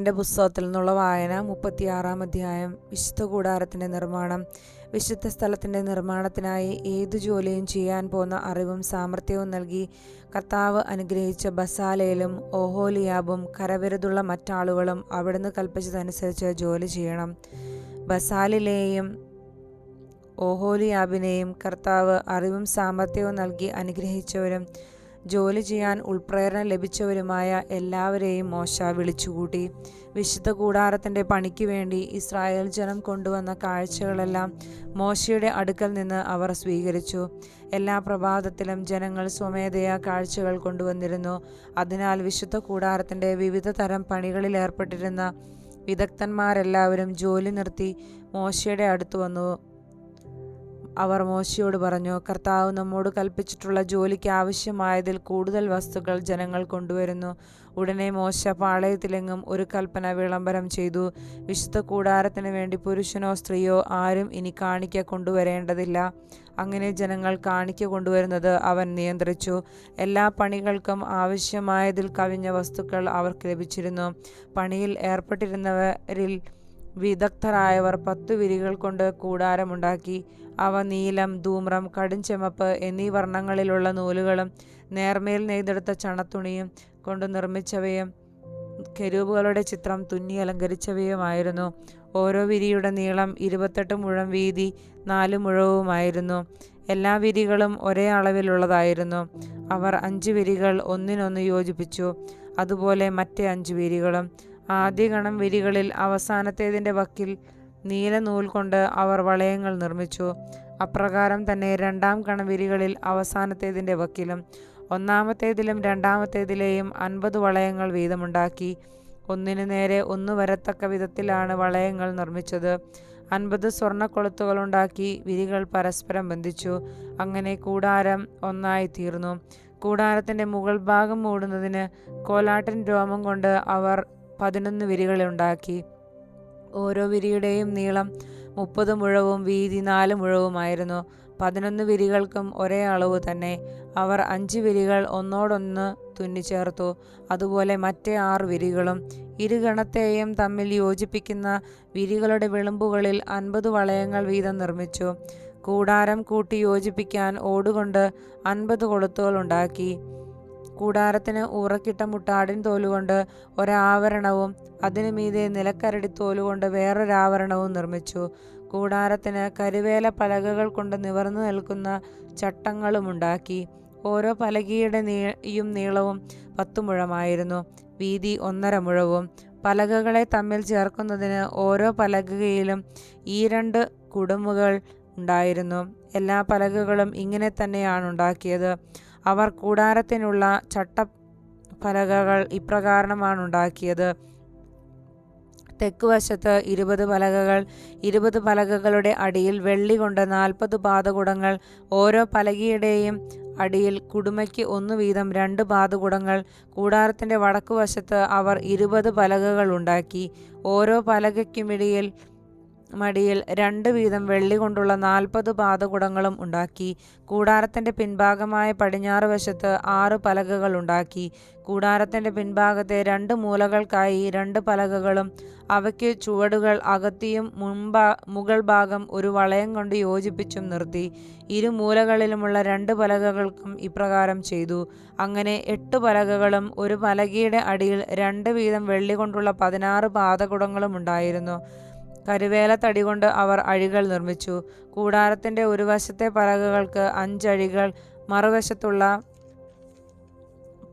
എന്റെ പുസ്തകത്തിൽ നിന്നുള്ള വായന മുപ്പത്തിയാറാം അധ്യായം വിശുദ്ധ കൂടാരത്തിന്റെ നിർമ്മാണം വിശുദ്ധ സ്ഥലത്തിന്റെ നിർമ്മാണത്തിനായി ഏതു ജോലിയും ചെയ്യാൻ പോകുന്ന അറിവും സാമർഥ്യവും നൽകി കർത്താവ് അനുഗ്രഹിച്ച ബസാലയിലും ഓഹോലിയാബും കരവിരുതുള്ള മറ്റാളുകളും അവിടുന്ന് കൽപ്പിച്ചതനുസരിച്ച് ജോലി ചെയ്യണം. ബസാലിലെയും ഓഹോലിയാബിനെയും കർത്താവ് അറിവും സാമർഥ്യവും നൽകി അനുഗ്രഹിച്ചവരും ജോലി ചെയ്യാൻ ഉൾപ്രേരണ ലഭിച്ചവരുമായ എല്ലാവരെയും മോശ വിളിച്ചുകൂട്ടി. വിശുദ്ധ കൂടാരത്തിന്റെ പണിക്ക് വേണ്ടി ഇസ്രായേൽ ജനം കൊണ്ടുവന്ന കാഴ്ചകളെല്ലാം മോശയുടെ അടുക്കൽ നിന്ന് അവർ സ്വീകരിച്ചു. എല്ലാ പ്രഭാതത്തിലും ജനങ്ങൾ സ്വമേധയാ കാഴ്ചകൾ കൊണ്ടുവന്നിരുന്നു. അതിനാൽ വിശുദ്ധ കൂടാരത്തിന്റെ വിവിധ തരം പണികളിൽ ഏർപ്പെട്ടിരുന്ന വിദഗ്ധന്മാരെല്ലാവരും ജോലി നിർത്തി മോശയുടെ അടുത്ത് വന്നു. അവർ മോശയോട് പറഞ്ഞു കർത്താവ് നമ്മോട് കൽപ്പിച്ചിട്ടുള്ള ജോലിക്ക് ആവശ്യമായതിൽ കൂടുതൽ വസ്തുക്കൾ ജനങ്ങൾ കൊണ്ടുവരുന്നു. ഉടനെ മോശ പാളയത്തിലെങ്ങും ഒരു കൽപ്പന വിളംബരം ചെയ്തു. വിശുദ്ധ കൂടാരത്തിന് വേണ്ടി പുരുഷനോ സ്ത്രീയോ ആരും ഇനി കാണിക്ക കൊണ്ടുവരേണ്ടതില്ല. അങ്ങനെ ജനങ്ങൾ കാണിക്ക കൊണ്ടുവരുന്നത് അവൻ നിയന്ത്രിച്ചു. എല്ലാ പണികൾക്കും ആവശ്യമായതിൽ കവിഞ്ഞ വസ്തുക്കൾ അവർക്ക് ലഭിച്ചിരുന്നു. പണിയിൽ ഏർപ്പെട്ടിരുന്നവരിൽ വിദഗ്ധരായവർ പത്തു വിരികൾ കൊണ്ട് കൂടാരമുണ്ടാക്കി. അവ നീലം ധൂമ്രം കടുംചെമപ്പ് എന്നീ വർണങ്ങളിലുള്ള നൂലുകളും നേർമേൽ നെയ്തെടുത്ത ചണത്തുണിയും കൊണ്ട് നിർമ്മിച്ചവയും കെരൂബുകളുടെ ചിത്രം തുന്നി അലങ്കരിച്ചവയുമായിരുന്നു. ഓരോ വിരിയുടെ നീളം ഇരുപത്തെട്ട് മുഴം വീതി നാല് മുഴവുമായിരുന്നു. എല്ലാ വിരികളും ഒരേ അളവിലുള്ളതായിരുന്നു. അവർ അഞ്ച് വിരികൾ ഒന്നിനൊന്ന് യോജിപ്പിച്ചു. അതുപോലെ മറ്റേ അഞ്ച് വിരികളും ആദ്യ ഗണം വിരികളിൽ അവസാനത്തേതിന്റെ വക്കിൽ നീല നൂൽ കൊണ്ട് അവർ വളയങ്ങൾ നിർമ്മിച്ചു. അപ്രകാരം തന്നെ രണ്ടാം ഗണം വിരികളിൽ അവസാനത്തേതിന്റെ വക്കിലും ഒന്നാമത്തേതിലും രണ്ടാമത്തേതിലെയും അൻപത് വളയങ്ങൾ വീതമുണ്ടാക്കി. ഒന്നിനു നേരെ ഒന്ന് വരത്തക്ക വിധത്തിലാണ് വളയങ്ങൾ നിർമ്മിച്ചത്. അൻപത് സ്വർണക്കൊളുത്തുകളുണ്ടാക്കി വിരികൾ പരസ്പരം ബന്ധിച്ചു. അങ്ങനെ കൂടാരം ഒന്നായി തീർന്നു കൂടാരത്തിന്റെ മുകൾ ഭാഗം മൂടുന്നതിന് കോലാട്ടിൻ രോമം കൊണ്ട് അവർ പതിനൊന്ന് വിരികളുണ്ടാക്കി ഓരോ വിരിയുടെയും നീളം മുപ്പത് മുഴവും വീതി നാല് മുഴവുമായിരുന്നു. പതിനൊന്ന് വിരികൾക്കും ഒരേ അളവ് തന്നെ. അവർ അഞ്ച് വിരികൾ ഒന്നോടൊന്ന് തുന്നിച്ചേർത്തു. അതുപോലെ മറ്റേ ആറ് വിരികളും. ഇരുഗണത്തെയും തമ്മിൽ യോജിപ്പിക്കുന്ന വിരികളുടെ വിളുമ്പുകളിൽ അൻപത് വളയങ്ങൾ വീതം നിർമ്മിച്ചു. കൂടാരം കൂട്ടി യോജിപ്പിക്കാൻ ഓടുകൊണ്ട് അൻപത് കൊളുത്തുകൾ ഉണ്ടാക്കി. കൂടാരത്തിന് ഉറക്കിട്ട മുട്ടാടിൻ തോലുകൊണ്ട് ഒരാവരണവും അതിനു മീതെ നിലക്കരടി തോലുകൊണ്ട് വേറൊരാവരണവും നിർമ്മിച്ചു. കൂടാരത്തിന് കരുവേല പലകകൾ കൊണ്ട് നിവർന്നു നിൽക്കുന്ന ചട്ടങ്ങളുമുണ്ടാക്കി. ഓരോ പലകിയുടെ നീയും നീളവും പത്തു മുഴമായിരുന്നു. വീതി ഒന്നര മുഴവും. പലകകളെ തമ്മിൽ ചേർക്കുന്നതിന് ഓരോ പലകയിലും ഈ രണ്ട് കുടുമുകൾ ഉണ്ടായിരുന്നു. എല്ലാ പലകകളും ഇങ്ങനെ തന്നെയാണ് ഉണ്ടാക്കിയത്. അവർ കൂടാരത്തിനുള്ള ചട്ട പലകകൾ ഇപ്രകാരമാണ് ഉണ്ടാക്കിയത് തെക്കുവശത്ത് ഇരുപത് പലകകൾ ഇരുപത് പലകകളുടെ അടിയിൽ വെള്ളി കൊണ്ട് നാൽപ്പത് പാതകുടങ്ങൾ ഓരോ പലകയുടെയും അടിയിൽ കുടുമയ്ക്ക് ഒന്നു വീതം രണ്ട് പാതകുടങ്ങൾ. കൂടാരത്തിന്റെ വടക്കുവശത്ത് അവർ ഇരുപത് പലകകൾ ഉണ്ടാക്കി. ഓരോ പലകയ്ക്കുമിടയിൽ മടിയിൽ രണ്ട് വീതം വെള്ളി കൊണ്ടുള്ള നാൽപ്പത് പാതകുടങ്ങളും ഉണ്ടാക്കി. കൂടാരത്തിന്റെ പിൻഭാഗമായ പടിഞ്ഞാറ് വശത്ത് ആറ് പലകകൾ ഉണ്ടാക്കി. കൂടാരത്തിന്റെ പിൻഭാഗത്തെ രണ്ട് മൂലകൾക്കായി രണ്ട് പലകകളും അവയ്ക്ക് ചുവടുകൾ അകത്തിയും മുൻഭാ മുകൾ ഭാഗം ഒരു വളയം കൊണ്ട് യോജിപ്പിച്ചും നിർത്തി. ഇരു മൂലകളിലുമുള്ള രണ്ട് പലകകൾക്കും ഇപ്രകാരം ചെയ്തു. അങ്ങനെ എട്ട് പലകകളും ഒരു പലകയുടെ അടിയിൽ രണ്ട് വീതം വെള്ളി കൊണ്ടുള്ള പതിനാറ് പാതകുടങ്ങളും ഉണ്ടായിരുന്നു. കരുവേല തടി കൊണ്ട് അവർ അഴികൾ നിർമ്മിച്ചു. കൂടാരത്തിന്റെ ഒരു വശത്തെ പലകകൾക്ക് അഞ്ചഴികൾ മറുവശത്തുള്ള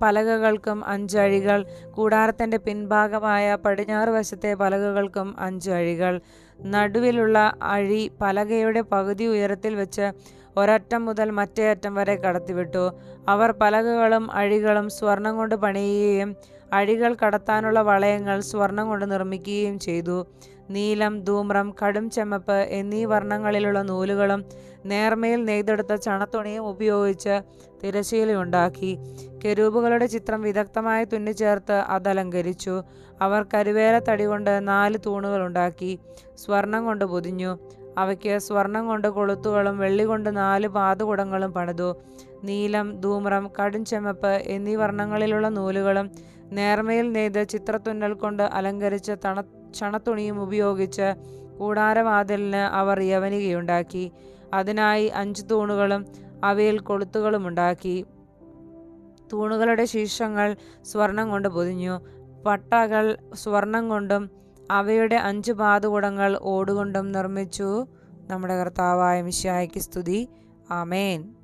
പലകകൾക്കും അഞ്ചഴികൾ കൂടാരത്തിന്റെ പിൻഭാഗമായ പടിഞ്ഞാറ് വശത്തെ പലകകൾക്കും അഞ്ചഴികൾ. നടുവിലുള്ള അഴി പലകയുടെ പകുതി ഉയരത്തിൽ വെച്ച് ഒരറ്റം മുതൽ മറ്റേ അറ്റം വരെ കടത്തിവിട്ടു. അവർ പലകകളും അഴികളും സ്വർണം കൊണ്ട് പണിയുകയും അഴികൾ കടത്താനുള്ള വളയങ്ങൾ സ്വർണം കൊണ്ട് നിർമ്മിക്കുകയും ചെയ്തു. നീലം ധൂമ്രം കടും ചെമ്മപ്പ് എന്നീ വർണങ്ങളിലുള്ള നൂലുകളും നേർമയിൽ നെയ്തെടുത്ത ചണത്തുണിയും ഉപയോഗിച്ച് തിരശീലയുണ്ടാക്കി കെരൂപുകളുടെ ചിത്രം വിദഗ്ധമായി തുന്നിച്ചേർത്ത് അതലങ്കരിച്ചു. അവർ കരുവേല തടി കൊണ്ട് നാല് തൂണുകളുണ്ടാക്കി സ്വർണം കൊണ്ട് പൊതിഞ്ഞു. അവയ്ക്ക് സ്വർണം കൊണ്ട് കൊളുത്തുകളും വെള്ളി കൊണ്ട് നാല് പാതുകുടങ്ങളും പണിതു. നീലം ധൂമ്രം കടും ചെമ്മപ്പ് എന്നീ വർണങ്ങളിലുള്ള നൂലുകളും നേർമയിൽ നെയ്ത് ചിത്രത്തുന്നൽ കൊണ്ട് അലങ്കരിച്ച തണ ചണത്തുണിയും ഉപയോഗിച്ച് കൂടാരവാതിലിന് അവർ യവനികയുണ്ടാക്കി. അതിനായി അഞ്ച് തൂണുകളും അവയിൽ കൊളുത്തുകളും ഉണ്ടാക്കി. തൂണുകളുടെ ശീർഷങ്ങൾ സ്വർണം കൊണ്ട് പൊതിഞ്ഞു. പട്ടകൾ സ്വർണം കൊണ്ടും അവയുടെ അഞ്ച് പാതുകുടങ്ങൾ ഓടുകൊണ്ടും നിർമ്മിച്ചു. നമ്മുടെ കർത്താവായ മിശായ്ക്ക് സ്തുതി. ആമേൻ.